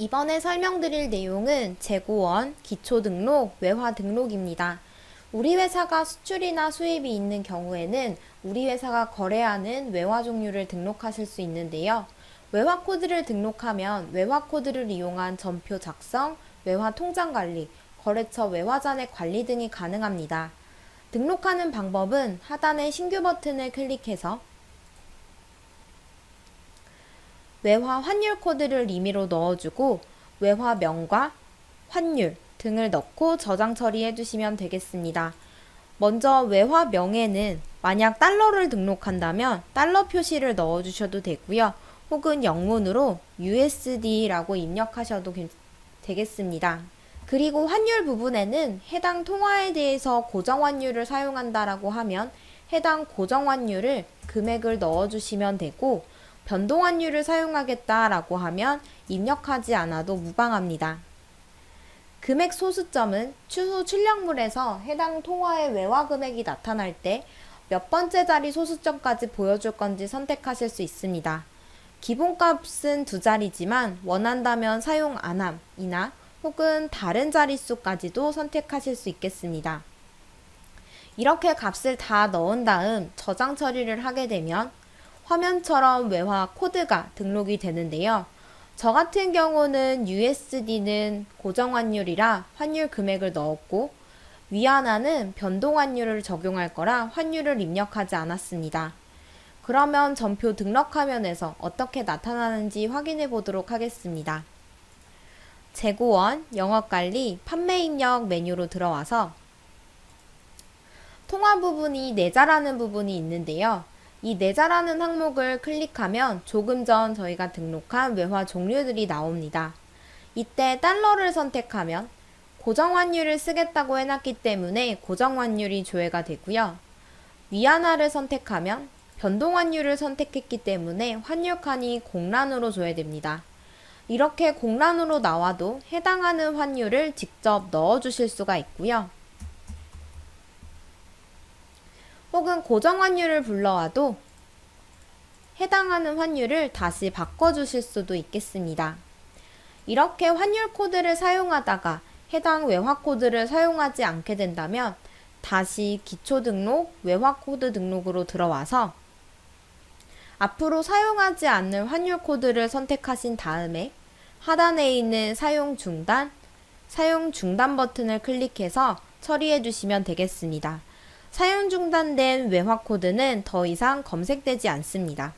이번에 설명드릴 내용은 재고원, 기초등록, 외화 등록입니다. 우리 회사가 수출이나 수입이 있는 경우에는 우리 회사가 거래하는 외화 종류를 등록하실 수 있는데요. 외화 코드를 등록하면 외화 코드를 이용한 전표 작성, 외화 통장 관리, 거래처 외화 잔액 관리 등이 가능합니다. 등록하는 방법은 하단의 신규 버튼을 클릭해서 외화 환율 코드를 임의로 넣어주고 외화 명과 환율 등을 넣고 저장 처리해 주시면 되겠습니다. 먼저 외화 명에는 만약 달러를 등록한다면 달러 표시를 넣어 주셔도 되고요. 혹은 영문으로 USD라고 입력하셔도 괜- 되겠습니다. 그리고 환율 부분에는 해당 통화에 대해서 고정 환율을 사용한다라고 하면 해당 고정 환율을 금액을 넣어 주시면 되고 변동 환율을 사용하겠다라고 하면 입력하지 않아도 무방합니다. 금액 소수점은 추후 출력물에서 해당 통화의 외화 금액이 나타날 때 몇 번째 자리 소수점까지 보여줄 건지 선택하실 수 있습니다. 기본값은 두 자리지만 원한다면 사용 안함이나 혹은 다른 자릿수까지도 선택하실 수 있겠습니다. 이렇게 값을 다 넣은 다음 저장 처리를 하게 되면 화면처럼 외화 코드가 등록이 되는데요. 저 같은 경우는 USD는 고정 환율이라 환율 금액을 넣었고 위안화는 변동 환율을 적용할 거라 환율을 입력하지 않았습니다. 그러면 전표 등록 화면에서 어떻게 나타나는지 확인해 보도록 하겠습니다. 재고원, 영업관리, 판매 입력 메뉴로 들어와서 통화 부분이 내자라는 부분이 있는데요. 이 내자라는 항목을 클릭하면 조금 전 저희가 등록한 외화 종류들이 나옵니다. 이때 달러를 선택하면 고정 환율을 쓰겠다고 해놨기 때문에 고정 환율이 조회가 되고요. 위안화를 선택하면 변동 환율을 선택했기 때문에 환율 칸이 공란으로 조회됩니다. 이렇게 공란으로 나와도 해당하는 환율을 직접 넣어 주실 수가 있고요. 혹은 고정 환율을 불러와도 해당하는 환율을 다시 바꿔주실 수도 있겠습니다. 이렇게 환율 코드를 사용하다가 해당 외화 코드를 사용하지 않게 된다면 다시 기초 등록, 외화 코드 등록으로 들어와서 앞으로 사용하지 않는 환율 코드를 선택하신 다음에 하단에 있는 사용 중단, 사용 중단 버튼을 클릭해서 처리해 주시면 되겠습니다. 사용 중단된 외화 코드는 더 이상 검색되지 않습니다.